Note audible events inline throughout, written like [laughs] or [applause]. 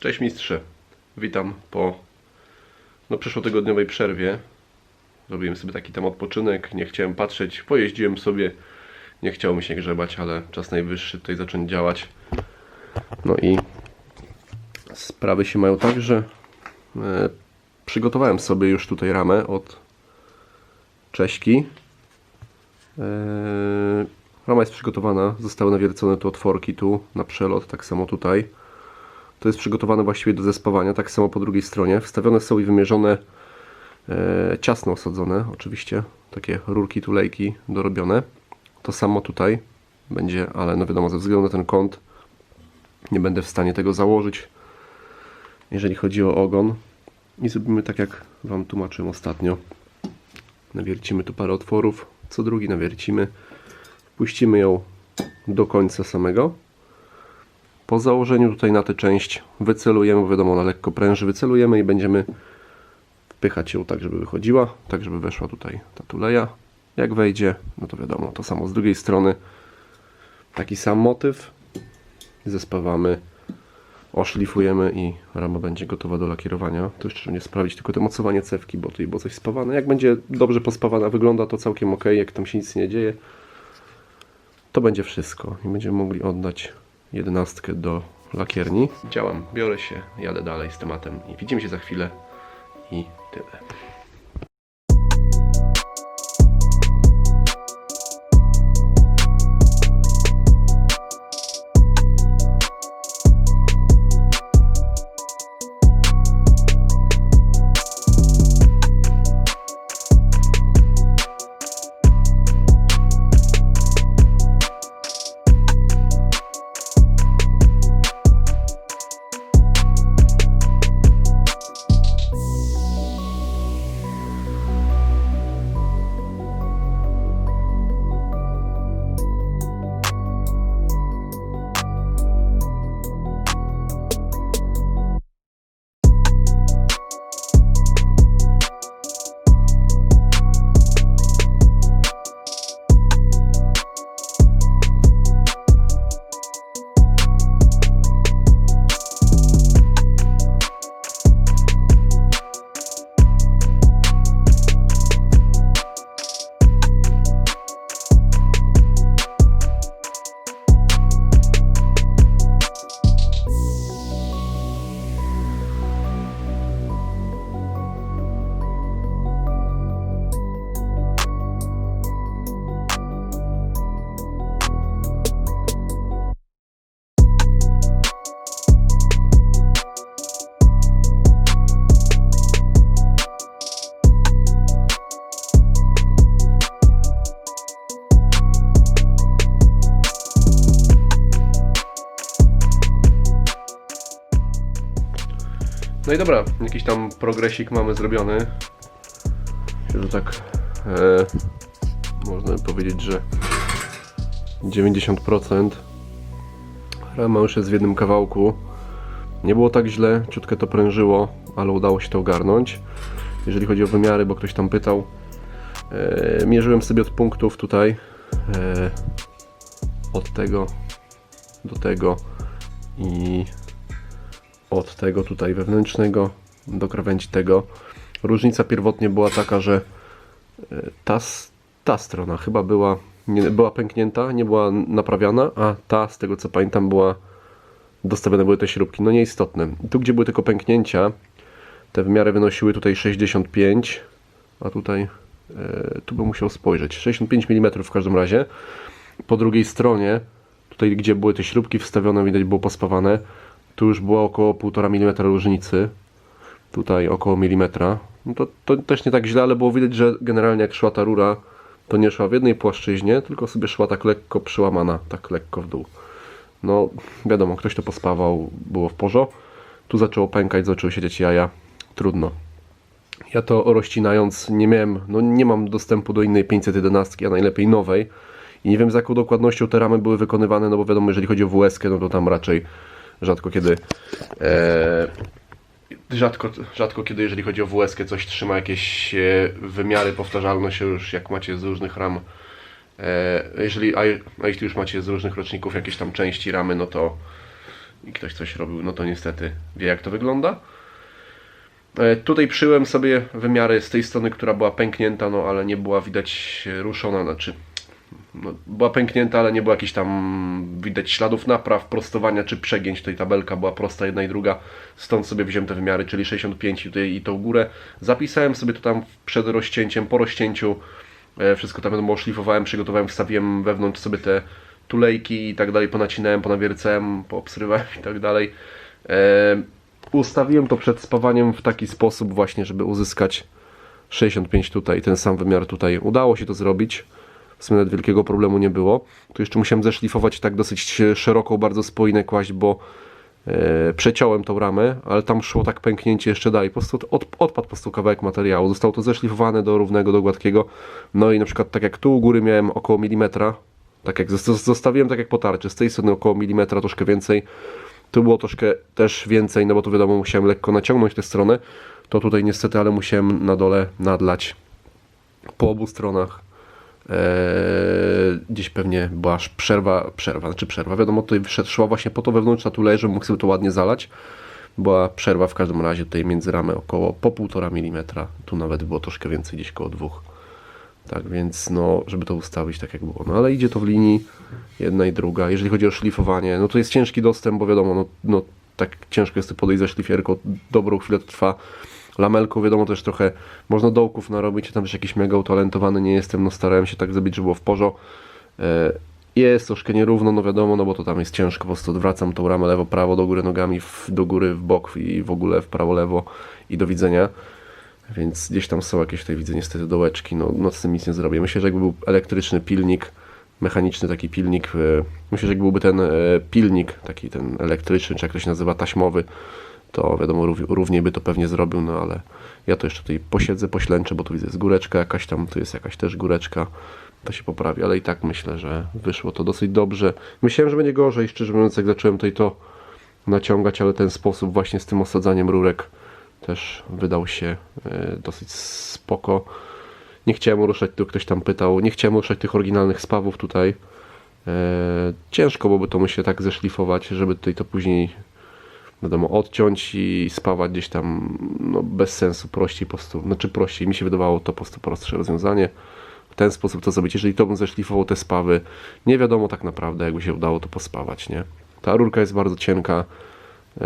Cześć mistrze. Witam po no, przyszłotygodniowej przerwie. Zrobiłem sobie taki tam odpoczynek, nie chciałem patrzeć, pojeździłem sobie, nie chciało mi się grzebać, ale czas najwyższy tutaj zacząć działać. No i sprawy się mają tak, że e, przygotowałem sobie już tutaj ramę od Cześki. E, rama jest przygotowana, zostały nawiercone tu otworki tu na przelot, tak samo tutaj. To jest przygotowane właściwie do zespawania, tak samo po drugiej stronie. Wstawione są i wymierzone e, ciasno osadzone, oczywiście. Takie rurki, tulejki dorobione. To samo tutaj będzie, ale no wiadomo, ze względu na ten kąt nie będę w stanie tego założyć, jeżeli chodzi o ogon. I zrobimy tak, jak Wam tłumaczyłem ostatnio. Nawiercimy tu parę otworów, co drugi nawiercimy. Puścimy ją do końca samego. Po założeniu tutaj na tę część wycelujemy, wiadomo, ona lekko pręży, wycelujemy i będziemy wpychać ją tak, żeby wychodziła, tak, żeby weszła tutaj ta tuleja. Jak wejdzie, no to wiadomo, to samo z drugiej strony. Taki sam motyw. Zespawamy, oszlifujemy i rama będzie gotowa do lakierowania. To jeszcze nie sprawdzić tylko to mocowanie cewki, bo tutaj było coś spawane. Jak będzie dobrze pospawana, wygląda to całkiem ok, jak tam się nic nie dzieje, to będzie wszystko i będziemy mogli oddać jedenastkę do lakierni. Działam, biorę się, jadę dalej z tematem i widzimy się za chwilę i tyle. No i dobra, jakiś tam progresik mamy zrobiony. Że tak e, można powiedzieć, że 90% rama już jest w jednym kawałku. Nie było tak źle, ciutkę to prężyło, ale udało się to ogarnąć. Jeżeli chodzi o wymiary, bo ktoś tam pytał, e, mierzyłem sobie od punktów tutaj e, od tego do tego i od tego tutaj wewnętrznego do krawędzi tego. Różnica pierwotnie była taka, że e, ta, ta strona chyba była, nie, była pęknięta, nie była naprawiana, a ta, z tego co pamiętam, była dostawione były te śrubki. No nieistotne. Tu, gdzie były tylko pęknięcia, te wymiary wynosiły tutaj 65, a tutaj e, tu bym musiał spojrzeć. 65 mm w każdym razie. Po drugiej stronie, tutaj gdzie były te śrubki wstawione, widać było pospawane, tu już było około 1,5 mm różnicy. Tutaj około milimetra. No to, to też nie tak źle, ale było widać, że generalnie jak szła ta rura, to nie szła w jednej płaszczyźnie, tylko sobie szła tak lekko przyłamana, tak lekko w dół. No wiadomo, ktoś to pospawał, było w porządku. Tu zaczęło pękać, zaczęły siedzieć jaja. Trudno. Ja to rozcinając nie miałem, no nie mam dostępu do innej 511, a najlepiej nowej. I nie wiem z jaką dokładnością te ramy były wykonywane, no bo wiadomo, jeżeli chodzi o WS, no to tam raczej rzadko kiedy e, rzadko, rzadko kiedy jeżeli chodzi o WS coś trzyma jakieś e, wymiary, powtarzalność już jak macie z różnych ram e, jeżeli, a, a jeśli już macie z różnych roczników jakieś tam części ramy, no to i ktoś coś robił, no to niestety wie jak to wygląda. E, Tutaj przyjąłem sobie wymiary z tej strony, która była pęknięta, no ale nie była widać ruszona, znaczy no, była pęknięta, ale nie było jakichś tam widać śladów napraw, prostowania czy przegięć. Tutaj tabelka była prosta jedna i druga, stąd sobie wziąłem te wymiary, czyli 65 tutaj i tą górę. Zapisałem sobie to tam przed rozcięciem, po rozcięciu, e, wszystko tam wiadomo oszlifowałem, przygotowałem, wstawiłem wewnątrz sobie te tulejki i tak dalej, ponacinałem, ponawiercałem, poobsrywałem [laughs] i tak dalej. E, Ustawiłem to przed spawaniem w taki sposób właśnie, żeby uzyskać 65 tutaj, ten sam wymiar tutaj. Udało się to zrobić. W sumie nawet wielkiego problemu nie było. Tu jeszcze musiałem zeszlifować tak dosyć szeroką, bardzo spójne kłaść, bo e, przeciąłem tą ramę, ale tam szło tak pęknięcie jeszcze dalej. Po prostu od, odpadł po prostu kawałek materiału. Zostało to zeszlifowane do równego, do gładkiego. No i na przykład tak jak tu u góry miałem około milimetra, tak jak zos- zostawiłem tak jak po z tej strony około milimetra, troszkę więcej. Tu było troszkę też więcej, no bo tu wiadomo musiałem lekko naciągnąć tę stronę. To tutaj niestety, ale musiałem na dole nadlać po obu stronach. Eee, gdzieś pewnie była przerwa, przerwa, znaczy przerwa, wiadomo, tutaj szła właśnie po to wewnętrzna tulej, żebym mógł sobie to ładnie zalać. Była przerwa w każdym razie tutaj między ramę około po 1,5 mm, tu nawet było troszkę więcej, gdzieś koło dwóch. Tak więc, no, żeby to ustawić tak jak było. No ale idzie to w linii, jedna i druga. Jeżeli chodzi o szlifowanie, no to jest ciężki dostęp, bo wiadomo, no, no tak ciężko jest podejść za szlifierką, dobrą chwilę to trwa. Lamelką wiadomo też trochę można dołków narobić, tam też jakiś mega utalentowany nie jestem, no starałem się tak zrobić, żeby było w porzo. E, Jest troszkę nierówno, no wiadomo, no bo to tam jest ciężko, po prostu odwracam tą ramę lewo, prawo, do góry nogami, w, do góry, w bok i w ogóle w prawo, lewo i do widzenia. Więc gdzieś tam są jakieś tutaj widzę niestety dołeczki, no, no z tym nic nie zrobię. Myślę, że jakby był elektryczny pilnik, mechaniczny taki pilnik, e, myślę, że jak byłby ten e, pilnik, taki ten elektryczny, czy jak to się nazywa, taśmowy, to wiadomo, rów- równiej by to pewnie zrobił, no ale ja to jeszcze tutaj posiedzę, poślęczę, bo tu widzę jest góreczka jakaś tam, tu jest jakaś też góreczka, to się poprawi, ale i tak myślę, że wyszło to dosyć dobrze. Myślałem, że będzie gorzej, szczerze mówiąc, jak zacząłem tutaj to naciągać, ale ten sposób właśnie z tym osadzaniem rurek też wydał się e, dosyć spoko. Nie chciałem ruszać, tu ktoś tam pytał, nie chciałem ruszać tych oryginalnych spawów tutaj. E, ciężko byłoby to myślę tak zeszlifować, żeby tutaj to później wiadomo odciąć i spawać gdzieś tam no, bez sensu, prościej po prostu, znaczy prościej, mi się wydawało to po prostu prostsze rozwiązanie. W ten sposób to zrobić, jeżeli to bym zeszlifował te spawy, nie wiadomo tak naprawdę jakby się udało to pospawać, nie? Ta rurka jest bardzo cienka, e,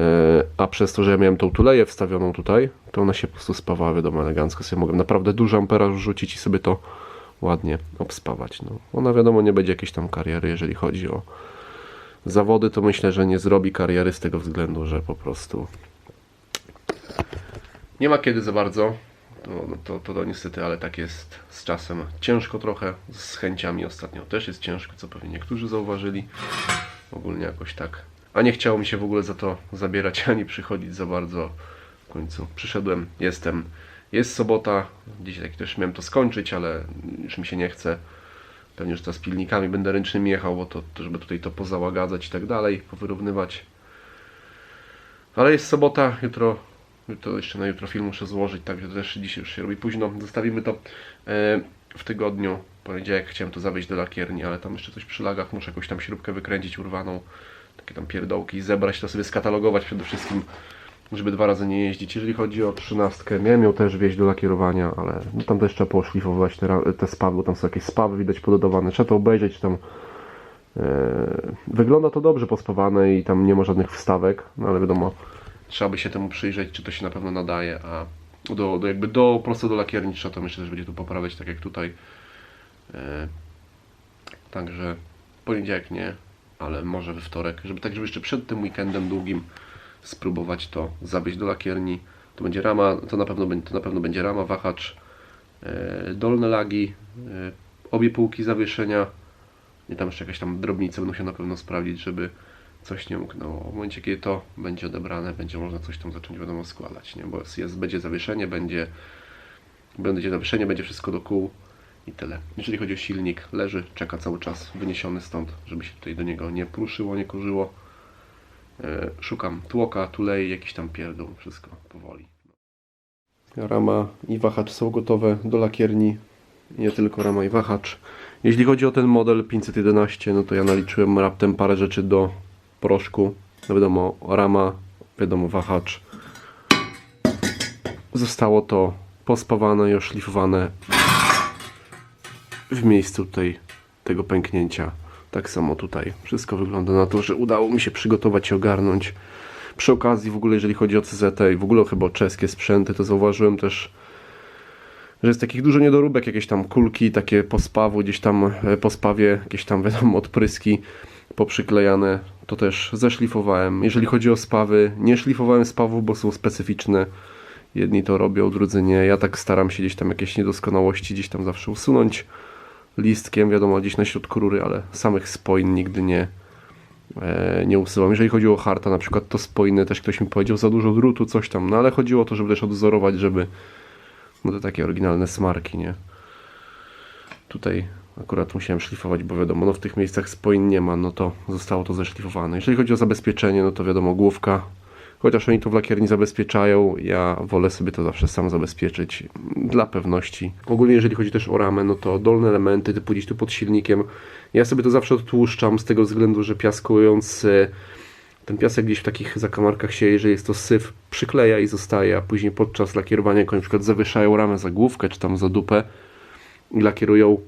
a przez to, że ja miałem tą tuleję wstawioną tutaj, to ona się po prostu spawała, wiadomo, elegancko sobie mogłem naprawdę dużo amperaż rzucić i sobie to ładnie obspawać. No. Ona wiadomo nie będzie jakiejś tam kariery, jeżeli chodzi o zawody, to myślę, że nie zrobi kariery z tego względu, że po prostu nie ma kiedy za bardzo. To, to, to, to niestety, ale tak jest z czasem. Ciężko trochę, z chęciami ostatnio też jest ciężko, co pewnie niektórzy zauważyli. Ogólnie jakoś tak. A nie chciało mi się w ogóle za to zabierać, [laughs] ani przychodzić za bardzo. W końcu przyszedłem, jestem. Jest sobota, dzisiaj tak też miałem to skończyć, ale już mi się nie chce. Pewnie już teraz pilnikami będę ręcznymi jechał, bo to, to żeby tutaj to pozałagadzać i tak dalej, powyrównywać. Ale jest sobota, jutro, jutro jeszcze na jutro film muszę złożyć, także to też dzisiaj już się robi późno. Zostawimy to e, w tygodniu. Poniedziałek chciałem to zawieźć do lakierni, ale tam jeszcze coś przy lagach, muszę jakąś tam śrubkę wykręcić urwaną, takie tam pierdołki, zebrać to sobie skatalogować przede wszystkim, żeby dwa razy nie jeździć. Jeżeli chodzi o trzynastkę, miałem ją też wieźć do lakierowania, ale no tam też trzeba poszlifować te, te spawy, bo tam są jakieś spawy widać pododawane, trzeba to obejrzeć, tam e, wygląda to dobrze pospawane i tam nie ma żadnych wstawek, no ale wiadomo, trzeba by się temu przyjrzeć, czy to się na pewno nadaje, a do, do jakby do, prosto do lakierni trzeba to myślę, że będzie tu poprawiać, tak jak tutaj. E, Także poniedziałek nie, ale może we wtorek, żeby tak, żeby jeszcze przed tym weekendem długim spróbować to zawieźć do lakierni. To będzie rama, to na pewno, to na pewno będzie rama, wahacz, e, dolne lagi, e, obie półki zawieszenia i tam jeszcze jakaś tam drobnice będą się na pewno sprawdzić, żeby coś nie umknęło. W momencie, kiedy to będzie odebrane, będzie można coś tam zacząć wiadomo składać, nie? bo jest, będzie zawieszenie, będzie, będzie zawieszenie, będzie wszystko do kół i tyle. Jeżeli chodzi o silnik, leży, czeka cały czas, wyniesiony stąd, żeby się tutaj do niego nie pruszyło, nie kurzyło. E, Szukam tłoka, tulei, jakiś tam pierdół, wszystko powoli. Rama i wahacz są gotowe do lakierni. Nie tylko rama i wahacz. Jeśli chodzi o ten model 511, no to ja naliczyłem raptem parę rzeczy do proszku. No wiadomo, rama, wiadomo, wahacz. Zostało to pospawane i oszlifowane w miejscu tutaj tego pęknięcia. Tak samo tutaj. Wszystko wygląda na to, że udało mi się przygotować i ogarnąć. Przy okazji w ogóle jeżeli chodzi o CZT i w ogóle chyba o czeskie sprzęty, to zauważyłem też, że jest takich dużo niedoróbek, jakieś tam kulki, takie po spawu, gdzieś tam e, po spawie, jakieś tam [laughs] wiadomo odpryski poprzyklejane. To też zeszlifowałem. Jeżeli chodzi o spawy, nie szlifowałem spawów, bo są specyficzne. Jedni to robią, drudzy nie. Ja tak staram się gdzieś tam jakieś niedoskonałości gdzieś tam zawsze usunąć listkiem, wiadomo, gdzieś na środku rury, ale samych spoin nigdy nie, e, nie usuwam. Jeżeli chodzi o harta, na przykład to spoiny, też ktoś mi powiedział za dużo drutu, coś tam, no ale chodziło o to, żeby też odwzorować, żeby no to takie oryginalne smarki, nie? Tutaj akurat musiałem szlifować, bo wiadomo, no w tych miejscach spoin nie ma, no to zostało to zeszlifowane. Jeżeli chodzi o zabezpieczenie, no to wiadomo, główka, chociaż oni to w lakierni zabezpieczają, ja wolę sobie to zawsze sam zabezpieczyć dla pewności. Ogólnie jeżeli chodzi też o ramę, no to dolne elementy typu gdzieś tu pod silnikiem, ja sobie to zawsze odtłuszczam z tego względu, że piaskując e, ten piasek gdzieś w takich zakamarkach się, jeżeli jest to syf, przykleja i zostaje, a później podczas lakierowania, jak na przykład zawieszają ramę za główkę, czy tam za dupę i lakierują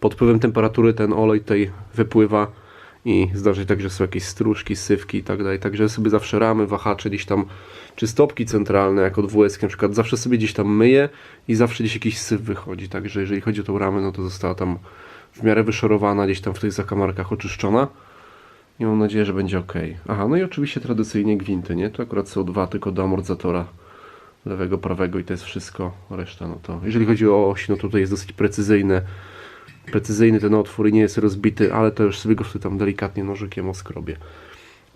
pod wpływem temperatury ten olej tutaj wypływa i zdarza się tak, że są jakieś stróżki, sywki i tak dalej. Także sobie zawsze ramy, wahacze gdzieś tam, czy stopki centralne, jak od WS na przykład, zawsze sobie gdzieś tam myję i zawsze gdzieś jakiś syf wychodzi. Także jeżeli chodzi o tą ramę, no to została tam w miarę wyszorowana, gdzieś tam w tych zakamarkach oczyszczona. I mam nadzieję, że będzie ok. Aha, no i oczywiście tradycyjnie gwinty, nie? To akurat są dwa tylko do amortyzatora lewego, prawego i to jest wszystko. Reszta, no to jeżeli chodzi o oś, no to tutaj jest dosyć precyzyjne. Precyzyjny ten otwór i nie jest rozbity, ale to już sobie go tutaj tam delikatnie nożykiem oskrobię.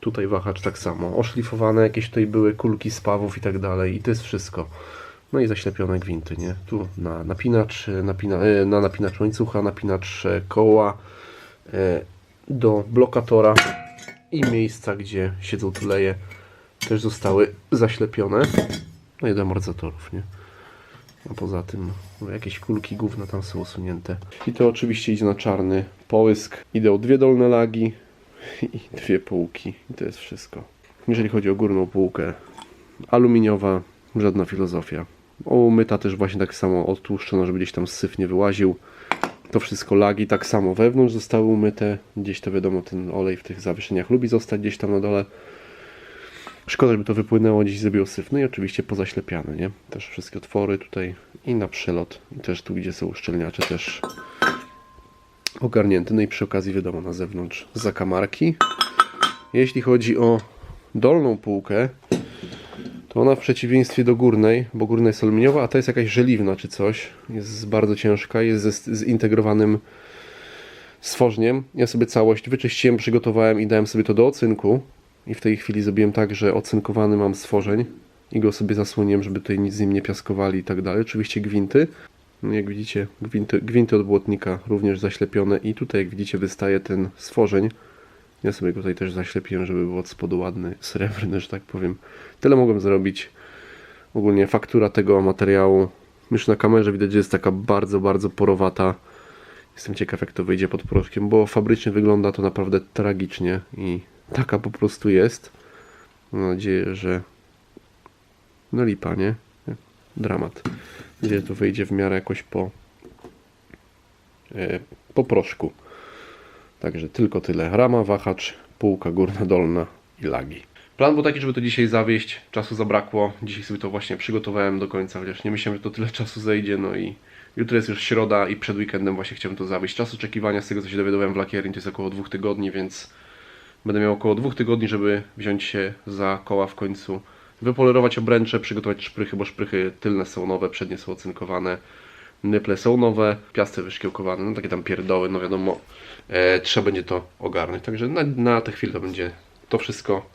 Tutaj wahacz tak samo. Oszlifowane jakieś tutaj były kulki spawów i tak dalej i to jest wszystko. No i zaślepione gwinty, nie? Tu na napinacz, napina, e, na napinacz łańcucha, napinacz e, koła, e, do blokatora i miejsca, gdzie siedzą tuleje też zostały zaślepione. No i do amortyzatorów, nie? A poza tym no, jakieś kulki gówna tam są usunięte. I to oczywiście idzie na czarny połysk. Idą dwie dolne lagi [laughs] i dwie półki. I to jest wszystko. Jeżeli chodzi o górną półkę, aluminiowa, żadna filozofia. Umyta też właśnie tak samo odtłuszczona, żeby gdzieś tam syf nie wyłaził. To wszystko lagi tak samo wewnątrz zostały umyte. Gdzieś to wiadomo, ten olej w tych zawieszeniach lubi zostać gdzieś tam na dole. Szkoda, żeby to wypłynęło, gdzieś zrobił syf. No i oczywiście pozaślepiane, nie? Też wszystkie otwory tutaj i na przelot. I też tu, gdzie są uszczelniacze, też ogarnięte. No i przy okazji wiadomo, na zewnątrz zakamarki. Jeśli chodzi o dolną półkę, to ona w przeciwieństwie do górnej, bo górna jest aluminiowa, a ta jest jakaś żeliwna czy coś. Jest bardzo ciężka, jest ze zintegrowanym stworzeniem. Ja sobie całość wyczyściłem, przygotowałem i dałem sobie to do ocynku. I w tej chwili zrobiłem tak, że ocynkowany mam stworzeń i go sobie zasłoniłem, żeby tutaj nic z nim nie piaskowali i tak dalej. Oczywiście gwinty. No jak widzicie, gwinty, gwinty od błotnika również zaślepione i tutaj jak widzicie wystaje ten stworzeń. Ja sobie go tutaj też zaślepiłem, żeby był od spodu ładny, srebrny, że tak powiem. Tyle mogłem zrobić. Ogólnie faktura tego materiału, już na kamerze widać, że jest taka bardzo, bardzo porowata. Jestem ciekaw, jak to wyjdzie pod proszkiem, bo fabrycznie wygląda to naprawdę tragicznie i taka po prostu jest. Mam nadzieję, że no lipa, nie? Dramat. Gdzie to wyjdzie w miarę jakoś po e, po proszku. Także tylko tyle. Rama, wahacz, półka górna, dolna i lagi. Plan był taki, żeby to dzisiaj zawieść. Czasu zabrakło. Dzisiaj sobie to właśnie przygotowałem do końca, chociaż nie myślałem, że to tyle czasu zejdzie. No i jutro jest już środa i przed weekendem właśnie chciałem to zawieść. Czas oczekiwania z tego, co się dowiadywałem w lakierni, to jest około dwóch tygodni, więc będę miał około dwóch tygodni, żeby wziąć się za koła w końcu. Wypolerować obręcze, przygotować szprychy, bo szprychy tylne są nowe, przednie są ocynkowane. Nyple są nowe, piasty wyszkiełkowane, no takie tam pierdoły, no wiadomo, e, trzeba będzie to ogarnąć. Także na, na tę chwilę to będzie to wszystko.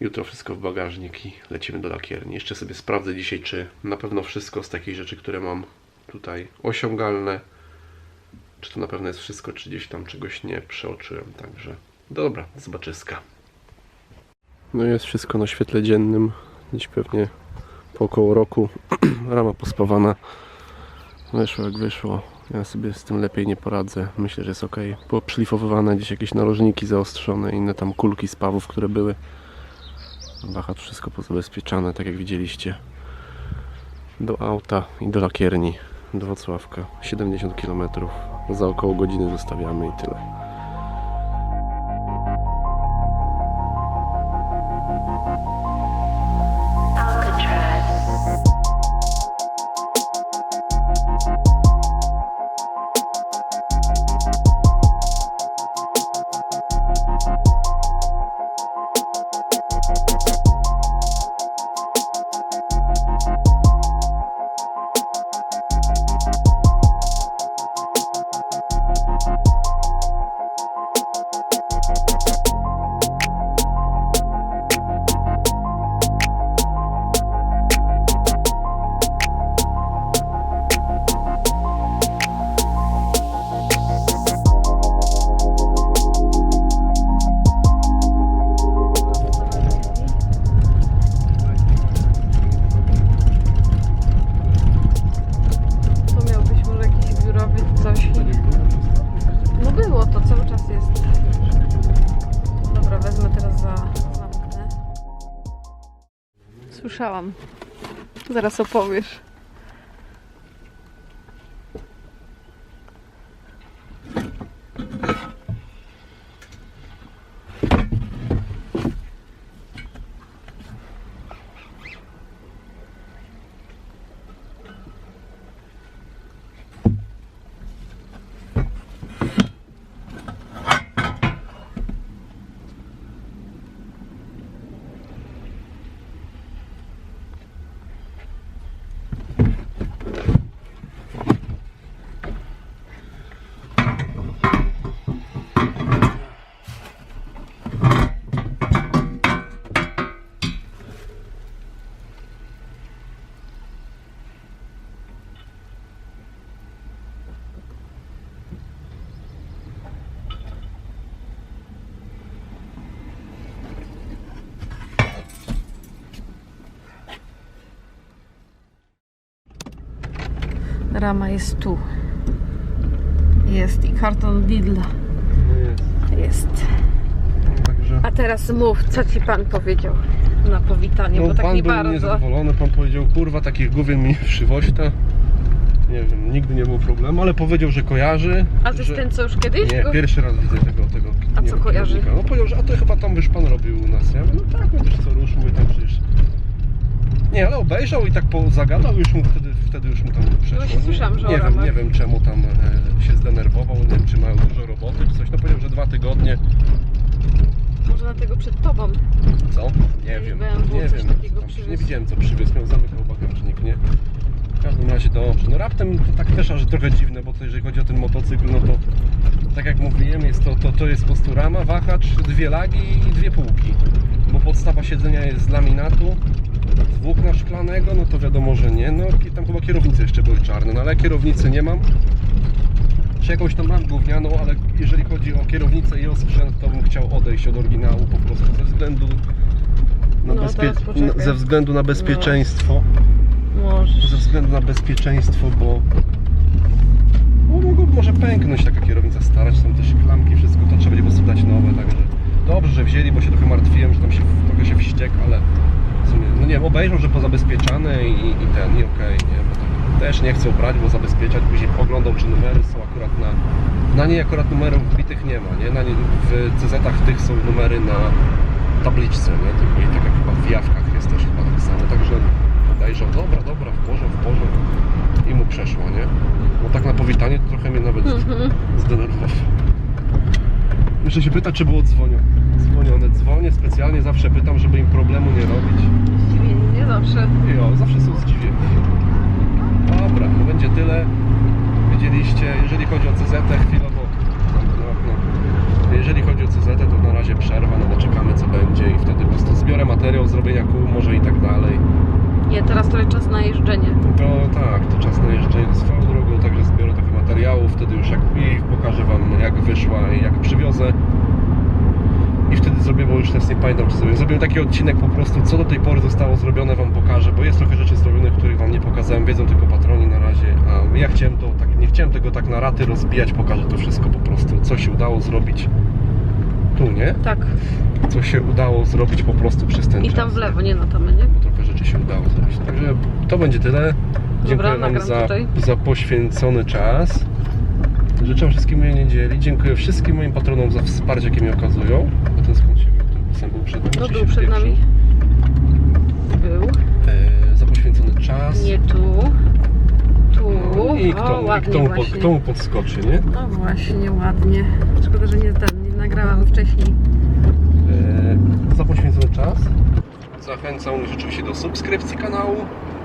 Jutro wszystko w bagażnik i lecimy do lakierni. Jeszcze sobie sprawdzę dzisiaj, czy na pewno wszystko z takich rzeczy, które mam tutaj osiągalne. Czy to na pewno jest wszystko, czy gdzieś tam czegoś nie przeoczyłem. Także dobra, zobaczyska. No jest wszystko na świetle dziennym. Dziś pewnie po około roku [clears throat] rama pospawana. Wyszło jak wyszło. Ja sobie z tym lepiej nie poradzę. Myślę, że jest ok. Poprzlifowywane gdzieś jakieś narożniki zaostrzone, inne tam kulki z pawów, które były. Wahacz wszystko pozabezpieczane, tak jak widzieliście. Do auta i do lakierni, do Wrocławka. 70 km. Za około godziny zostawiamy i tyle. Zaraz opowiesz. Rama jest tu. Jest i karton Lidla jest. Także... A teraz mów, co ci pan powiedział na powitanie, bo tak pan nie był bardzo. niezadowolony, pan powiedział, kurwa, takich główien mi przywoźta. Nie wiem, nigdy nie było problemu, ale powiedział, że kojarzy. A to jest że... ten, co już kiedyś? Nie, go- pierwszy raz widzę tego, tego A co wiem, kojarzy? kierownika. No powiedział, że a to chyba tam już pan robił u nas. Ja mówię, no tak, no też co rusz, mówię tam przecież. Nie, ale obejrzał i tak po, zagadał, już mu wtedy, już mu tam przeszło. Właśnie Nie- słyszałam, że o nie, wiem, nie wiem czemu tam e, się zdenerwował, nie wiem czy mają dużo roboty czy coś. No powiedział, że dwa tygodnie. Może dlatego przed tobą. Co? Nie wiem, nie wiem. Tam, nie widziałem co przywiózł, miał zamykał bagażnik, nie? W każdym razie dobrze. No raptem to tak też aż trochę dziwne, bo to jeżeli chodzi o ten motocykl, no to tak jak mówiłem, jest to, to, to jest po prostu rama, wahacz, dwie lagi i dwie półki. Bo podstawa siedzenia jest z laminatu, włókna szklanego, no to wiadomo, że nie. No i tam chyba kierownice jeszcze były czarne, no ale kierownicy nie mam. Czy jakąś tam mam gównianą, ale jeżeli chodzi o kierownicę i o sprzęt, to bym chciał odejść od oryginału po prostu ze względu na, No, bezpie... ze względu na bezpieczeństwo. Możesz. Ze względu na bezpieczeństwo, bo no, mogło może pęknąć taka kierownica stara, tam też klamki, wszystko to trzeba będzie po prostu dać nowe, także dobrze, że wzięli, bo się trochę martwiłem, że tam się trochę się wściekł, ale w sumie, no nie wiem, obejrzał, że pozabezpieczane i, i ten, i okej, nie, bo tak też nie chcą brać, bo zabezpieczać, później oglądał, czy numery są akurat na, na niej akurat numerów wbitych nie ma, nie, na nie, w CZ-ach tych są numery na tabliczce, nie, tylko i tak jak chyba w jawkach jest też chyba tak samo, także obejrzał, dobra, dobra, w porządku, w porządku i mu przeszło, nie, bo tak na powitanie to trochę mnie nawet Mhm. zdenerwował. Jeszcze się pyta, czy było dzwonione. Dzwonione, dzwonię specjalnie, zawsze pytam, żeby im problemu nie robić. Zdziwieni, nie zawsze. I o, zawsze są zdziwieni. Dobra, no będzie tyle. Widzieliście, jeżeli chodzi o CZ chwilowo, okno. Jeżeli chodzi o CZ, to na razie przerwa, no bo czekamy co będzie i wtedy po prostu zbiorę materiał, zrobienia kół może i tak dalej. Nie, teraz to jest czas na jeżdżenie. To tak, to czas na jeżdżenie swoją drogą, także zbiorę trochę materiału, wtedy już jak i pokażę Wam jak wyszła i jak przywiozę. I wtedy zrobię, bo już teraz nie pamiętam, czy zrobię. Zrobię taki odcinek po prostu, co do tej pory zostało zrobione, Wam pokażę, bo jest trochę rzeczy zrobionych, których Wam nie pokazałem, wiedzą tylko patroni na razie, a ja chciałem to tak, nie chciałem tego tak na raty rozbijać, pokażę to wszystko po prostu, co się udało zrobić tu, nie? Tak. Co się udało zrobić po prostu przez ten I czas. tam w lewo, nie na tamy, nie? Bo trochę rzeczy się udało zrobić. Także to będzie tyle. Dziękuję Wam nagram za, tutaj. za poświęcony czas. Życzę wszystkim miłej niedzieli. Dziękuję wszystkim moim patronom za wsparcie, jakie mi okazują. A ten skąd się był? Był przed nami? No był przed nami. Był. E, za poświęcony czas. Nie tu. Tu. No I o, kto, i ładnie kto, mu, właśnie. kto mu podskoczy, nie? No właśnie, ładnie. Szkoda, że nie, nie nagrałam wcześniej. E, za poświęcony czas. Zachęcam rzeczywiście do subskrypcji kanału,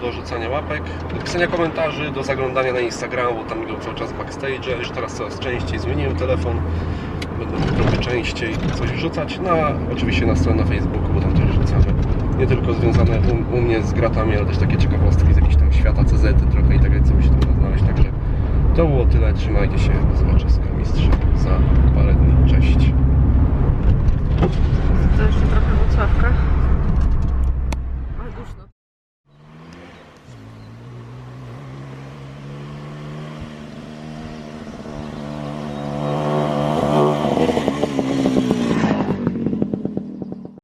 do rzucania łapek, do pisania komentarzy, do zaglądania na Instagram, bo tam idą cały czas backstage. Już teraz coraz częściej zmieniłem telefon. Będę trochę częściej coś wrzucać. No, a oczywiście na stronę na Facebooku, bo tam też rzucamy. Nie tylko związane u, u mnie z gratami, ale też takie ciekawostki z jakichś tam świata CZ, trochę i tak dalej, co mi się tam znaleźć. Także to było tyle. Trzymajcie się. Zobaczyska mistrz za parę dni. Cześć. To jeszcze trochę Włocławka.